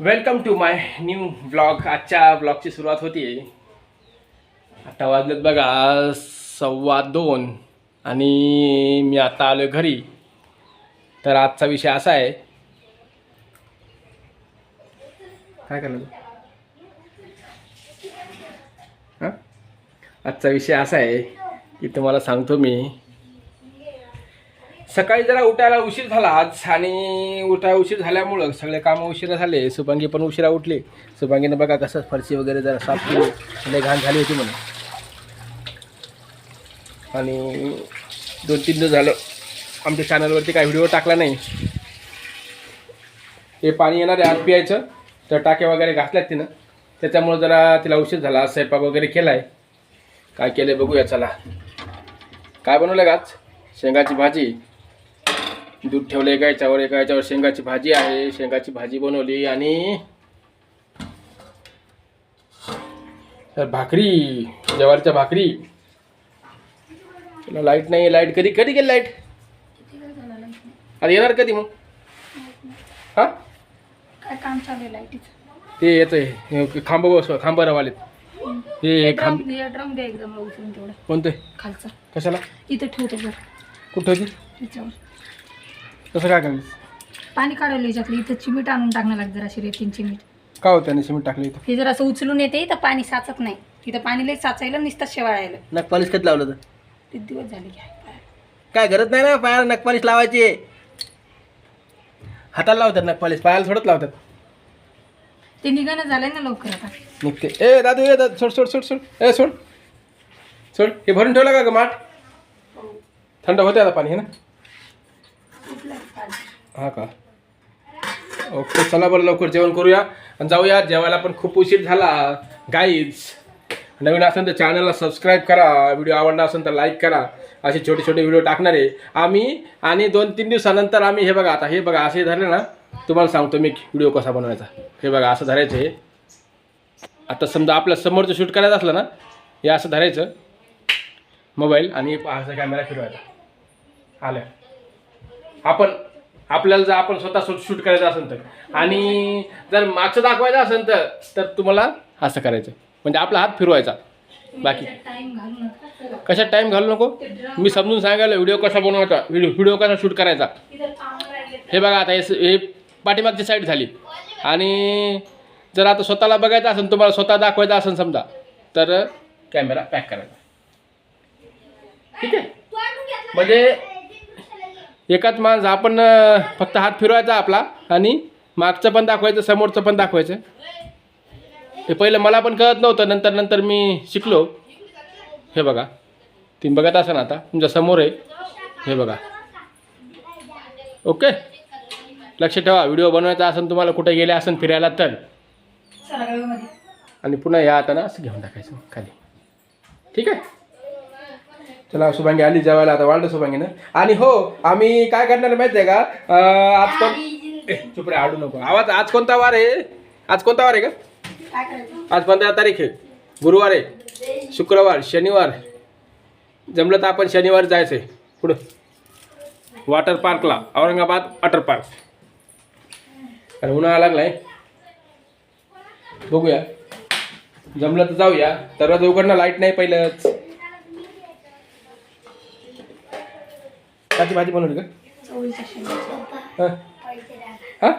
Welcome to my new blog आजच्या ब्लॉगची सुरुवात होती. आता वाजलेत बघा सव्वा दोन आणि मी आता आलो घरी. तर आजचा विषय असा आहे. काय करणार हां? आजचा विषय असा आहे की तुम्हाला सांगतो मी. सकाळी जरा उठायला उशीर झाला. आज आणि उठायला उशीर झाल्यामुळं सगळे कामं उशिरा झाले. सुपांगी पण उशिरा उठली. सुपांगीनं बघा कसं फरशी वगैरे जरा साफ केली. लय घाण झाली होती म्हणून. आणि दोन तीन दिवस झालं आमच्या चॅनलवरती काही व्हिडिओ टाकला नाही. हे पाणी येणार आहे आज पियायचं तर टाक्या वगैरे घातल्यात तिनं. त्याच्यामुळं जरा तिला उशीर झाला. स्वयंपाक वगैरे केला आहे काय केलं आहे बघूया चला. काय बनवलं का आज? शेंगाची भाजी. दूध ठेवलं एका याच्यावर एका याच्यावर शेंगाची भाजी आहे. शेंगाची भाजी बनवली आणि तर भाकरी ज्वारीच्या भाकरी. तुला लाइट नाही लाइट कधी कधी गेली लाइट आता येणार कधी मग? हा? काय काम चालू आहे लाईटीचं ते येतं खांब बस ते खांब ड्रम द्या एकदम उचलून तेवढं. कोणते? खालचं. कशाला? इथं ठेवतो कुठं कसं काय करायचं पाणी काढवलं याच्यातलं इथं चिमीट आणून टाकणं लागतं जरा रेतीन चिमीट. का होतं त्याने सिमेंट टाकलं इथं? हे जर असं उचलून येते तर पाणी साचत नाही. तिथं पाणी लई साचायला नुसतं शेवाळायला. नखपालिश कधी लावलं तर किती दिवस झाले की आहे. काय गरज नाही ना पायाला नखपालिश लावायची. हाताला लावतात नखपालिश पायाला थोडंच लावतात. ते निघणं झालंय ना लवकर आता. निघते. ए दादू ए दादू सोड सोड सोड सोड. ए सोड. सोड. हे भरून ठेवलं का ग माठ? थंड होते आता पाणी हे ना? हा का? ओके चला बरं लवकर जेवण करूया. आणि जाऊया जेवायला पण खूप उशीर झाला. गाईज नवीन असेल तर चॅनलला सबस्क्राईब करा. व्हिडिओ आवडला असेल तर लाईक करा. असे छोटे छोटे व्हिडिओ टाकणार आहे. आम्ही आणि दोन तीन दिवसानंतर आम्ही हे बघा आता हे बघा असे झाले ना तुम्हाला सांगतो मी व्हिडिओ कसा बनवायचा. हे बघा असं धरायचं हे. आता समजा आपल्या समोरचं शूट करायचं असलं ना हे असं धरायचं. मोबाईल आणि असा कॅमेरा फिरवायचा. आलं. आपण आपल्याला जर आपण स्वतः शूट करायचं असेल तर. आणि जर मागचं दाखवायचं असेल तर तर तुम्हाला असं करायचं. म्हणजे आपला हात फिरवायचा. बाकी. टाइम घालू नका कशात टाईम घालू नको? मी समजून सांगायला व्हिडिओ कसा बनवायचा? व्हिडिओ व्हिडिओ कसा शूट करायचा? हे बघा आता हे हे पाठीमागची साईड झाली. आणि जर आता स्वतःला बघायचं असेल तुम्हाला स्वतः दाखवायचं असेल समजा तर कॅमेरा पॅक करायचा. ठीक आहे? म्हणजे एकाच माणूस आपण फक्त हात फिरवायचा आपला आणि मागचं पण दाखवायचं समोरचं पण दाखवायचं. हे पहिलं मला पण कळत नव्हतं नंतर नंतर मी शिकलो. हे बघा तुम्ही बघत असा ना आता तुमच्यासमोर आहे. हे बघा. ओके? लक्ष ठेवा व्हिडिओ बनवायचा असेल तुम्हाला कुठे गेले असेल फिरायला तर. आणि पुन्हा या आता ना असं घेऊन टाकायचं खाली. ठीक आहे? चला सुभांगी आली जेवायला आता वाढलं सुभांगीनं आणि हो आम्ही काय करणार माहिती आहे का? आज कोण चुप रे आडू नको. आवाज आज कोणता वार आहे? आज कोणता वार आहे का? आज पंधरा तारीख आहे. गुरुवार आहे. शुक्रवार शनिवार. जमलं तर आपण शनिवार जायचं आहे पुढं. वॉटर पार्कला. Aurangabad water park. आणि उन्हाळा लागलाय. बघूया. जमलं तर जाऊया. दरवाजा उघडणं लाइट नाही पहिलंच. काची भाजी बनवली का? हां? हां?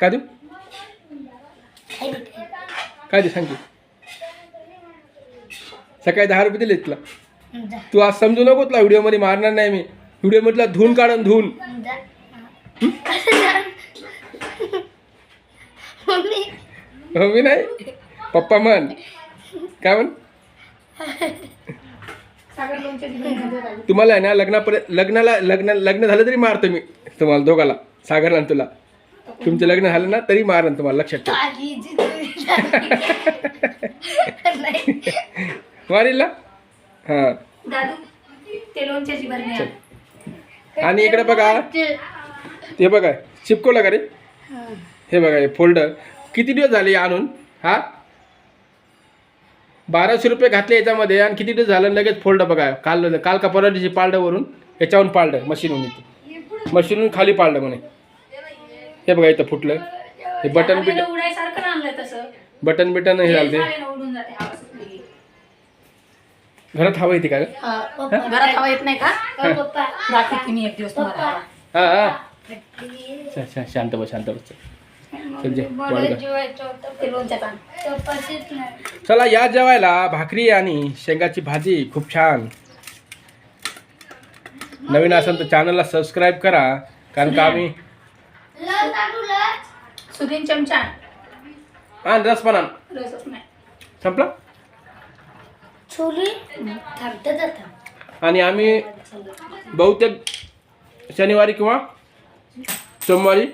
काय देऊ? काय दे सांग सकाळी दहा रुपये दिले तुला. तू आज समजू नको तुला व्हिडिओमध्ये मारणार नाही मी. व्हिडिओमधला धुवून काढून धुवून हो मी नाही. पप्पा म्हण. काय म्हण? सागर. तुम्हाला आहे ना लग्नापर्यंत लग्नाला लग्न लग्न झालं तरी मारतो मी तुम्हाला दोघाला. सागरला आणि तुला. तुमचं लग्न झालं ना तरी मारन तुम्हाला लक्षात ठेव. मारील ना हां. आणि इकडे बघा. ते बघा चिपकवलं का रे? हे. बघा हे फोल्डर किती दिवस झाले आणून? हा? बाराशे रुपये घातले याच्यामध्ये आणि किती दिवस झालं लगेच फोल्डर बघा. काल काल का परवा पाळडं वरून? याच्यावरून पाळडं मशीनहून येते मशीनहून खाली पाळलं म्हणे. हे बघा इथं फुटलं. हे बटन बिटन बटन बिटन हे झालं. घरात हवं येते का ग? हा, घरात हवा येत नाही का. हा हा शा- शांत बस शांत बस. चल या जेवायला भाकरी आणि शेंगाची भाजी खूप छान. नवीन असेल तर चॅनलला सबस्क्राईब करा कारण का आम्ही सुधीन चमचा. आण. आण रस पण आण. रसच नाही. संपला? आणि आम्ही बहुतेक शनिवारी किंवा सोमवारी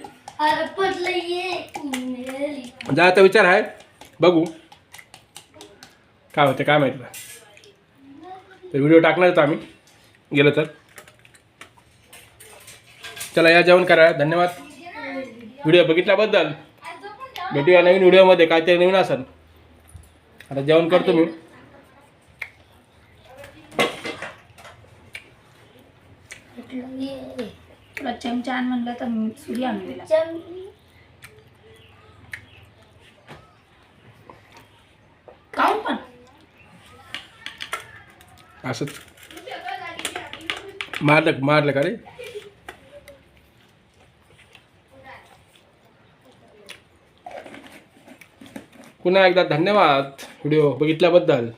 जायचा विचार आहे. बघू. काय होते काय माहिती तर व्हिडिओ टाकणारच आम्ही. गेलो तर. चला या जेवण करा. धन्यवाद. व्हिडिओ बघितल्याबद्दल. भेटूया नवीन व्हिडिओमध्ये काहीतरी नवीन असेल. आता जेवण करतो मी तुला चमचा आण म्हणलं तर मी सुरी आणून दिला काऊन पण. असंच. मारलं मारलं का रे? पुन्हा एकदा धन्यवाद व्हिडिओ बघितल्याबद्दल.